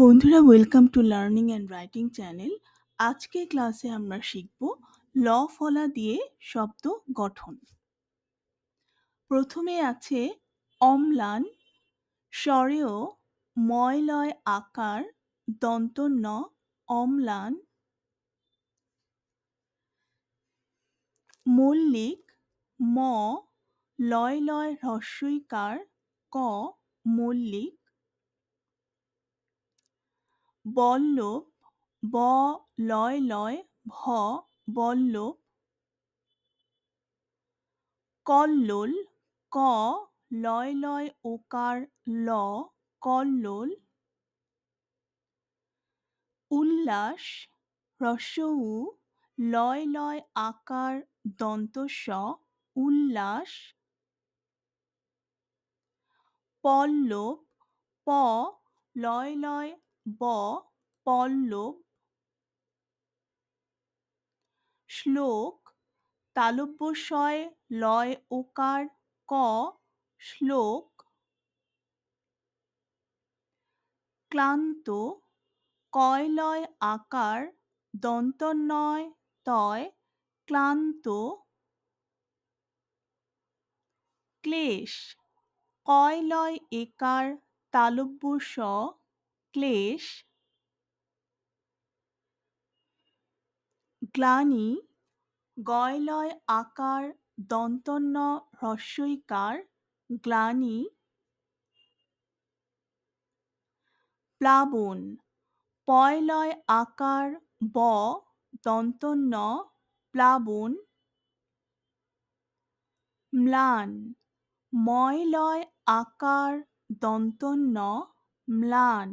বন্ধুরা welcome to learning and writing channel আজকে ক্লাসে আমরা শিখব ল ফলা দিয়ে শব্দ গঠন। প্রথমে আছে অম্লান, স্বরেও ময়লয় আকার দন্ত ন অম্লান। মল্লিক, ম, লয় লয়, হ্রস্বইকার, ক, মল্লিক। বল্লভ ব, লয় লয়, ভ বল্লভ কল্লোল, ক, লয় লয়, ওকার, ল, কল্লোল, উল্লাস হ্রস্ব উ লয় লয়, আকার দন্ত স উল্লাস, পল্লব, প, লয় লয় ব, পল্লব, শ্লোক, তালব্যশয়, লয়, ওকার, ক, শ্লোক, ক্লান্ত, কয়লয়, আকার দন্তনয় তয়, ক্লান্ত, ক্লেশ, কয়লয়, একার তালব্য স ক্লেশ, গ্লানি, গয়লয় আকার, দন্তন্য হ্রস্বইকার, গ্লানি, প্লাবন, পয়লয় আকার, ব, দন্তন্য, প্লাবন, ম্লান, ময়লয় আকার, দন্তন্য, ম্লান।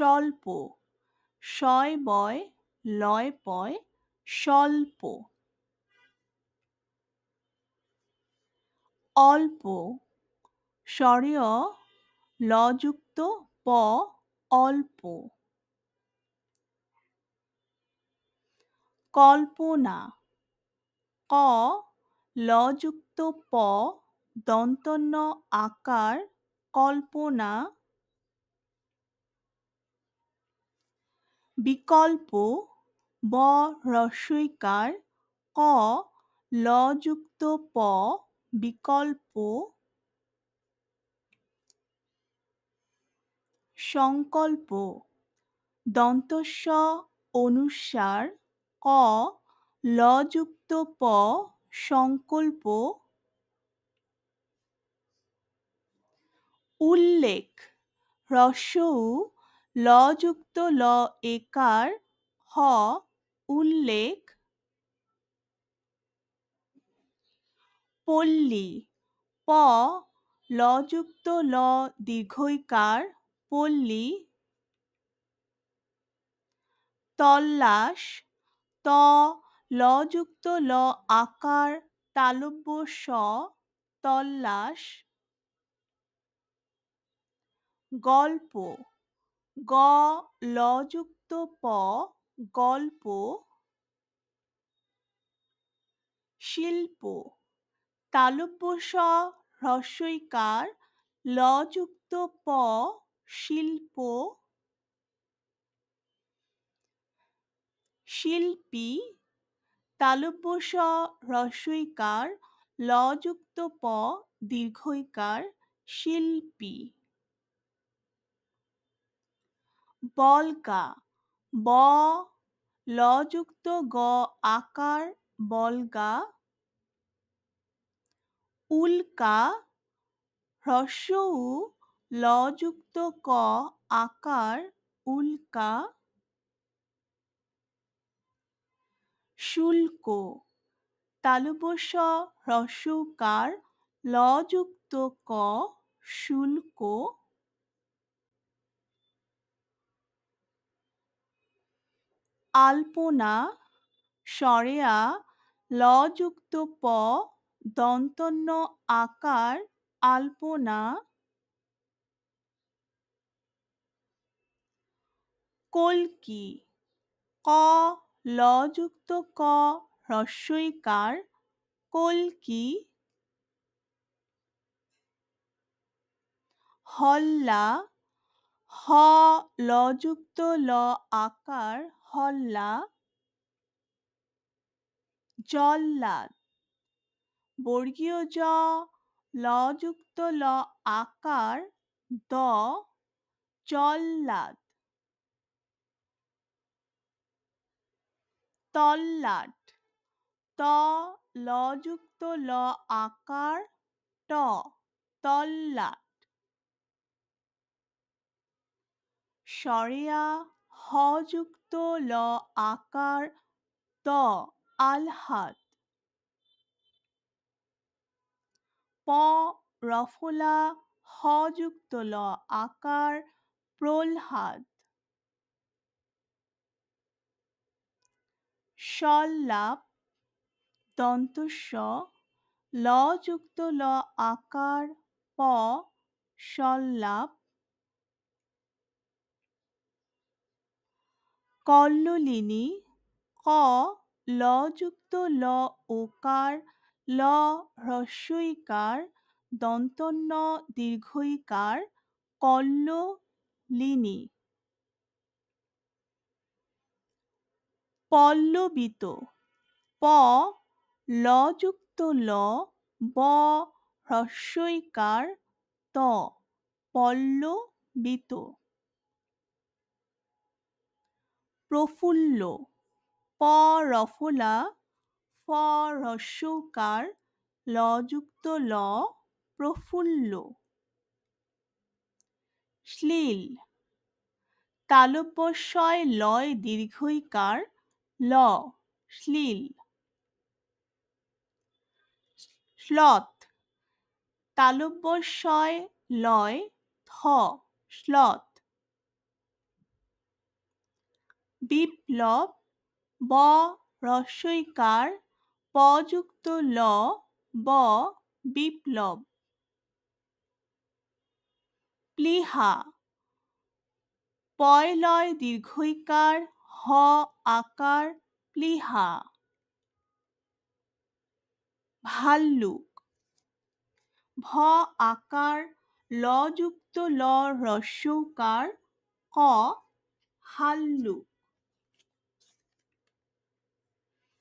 স্বল্প। শয় বয়, লয় পয়, স্বল্প। অল্প। স্বরীয়, লযুক্ত, প, অল্প। কল্পনা। ক, লযুক্ত, প, দন্তন্য আকার, কল্পনা। বিকল্প ব হ্রস্বইকার ক লযুক্ত প বিকল্প, সংকল্প দন্তস্ব অনুসার, ক লযুক্ত প সংকল্প, উল্লেখ হ্রস্ব লযুক্ত ল একার হ উল্লেখ পল্লী, প লযুক্ত ল দীর্ঘইকার পল্লী, তল্লাশ, ত লযুক্ত ল আকার তালব্য স তল্লাশ, গল্প গ, লযুক্ত প, গল্প, শিল্প। তালব্য স, হ্রস্বইকার, লযুক্ত প, শিল্প। শিল্পী, তালব্য স, হ্রস্বইকার, লযুক্ত প, দীর্ঘইকার, শিল্পী। বলকা। ব, লযুক্ত গ, আকার, বলগা। উল্কা হ্রস্ব উ লযুক্ত ক, আকার, উল্কা। শুল্ক তালব্য স হ্রস্বকার লযুক্ত ক, শুল্ক। আলপনা স্বরেয়া লযুক্ত প, দন্তন্য আকার, আলপনা। কল্কি, ক, লযুক্ত ক, হ্রস্বইকার, কল্কি। হল্লা, হ, লযুক্ত ল আকার হল্লা, জল্লাদ। বর্গীয় জ লযুক্ত ল আকার, দ জল্লাদ। তল্লাট, ত লযুক্ত ল আকার, ট, তল্লাট। সরেয়া হযুক্ত ল আকার ত আলহাদ। প রফলা হযুক্ত ল আকার প্রলহাদ সল্লাপ দন্তস্ব ল যুক্ত ল আকার প সল্লাপ কল্লোলিনী, ক ল যুক্ত ল ওকার, ল হ্রস্বইকার, দন্তন্য দীর্ঘইকার কল্ল লিনি পল্লবিত, প, লযুক্ত ল, ব হ্রস্বইকার, ত, পল্লবিত। প্রফুল্ল। প রফলা, ফ হ্রস্বকার লযুক্ত ল, প্রফুল্ল। শ্লীল। তালব্যস্বয় লয় দীর্ঘইকার ল, শ্লীল। শ্লথ। তালব্যস্বয় লয় থ, শ্লথ। বিপ্লব, ব রস্বইকার পযুক্ত ল, ব বিপ্লব। প্লিহা, পয়লয় দীর্ঘইকার, হ আকার, প্লিহা। ভাল্লুক, ভ আকার লযুক্ত ল হ্রস্বকার ক হাল্লুক।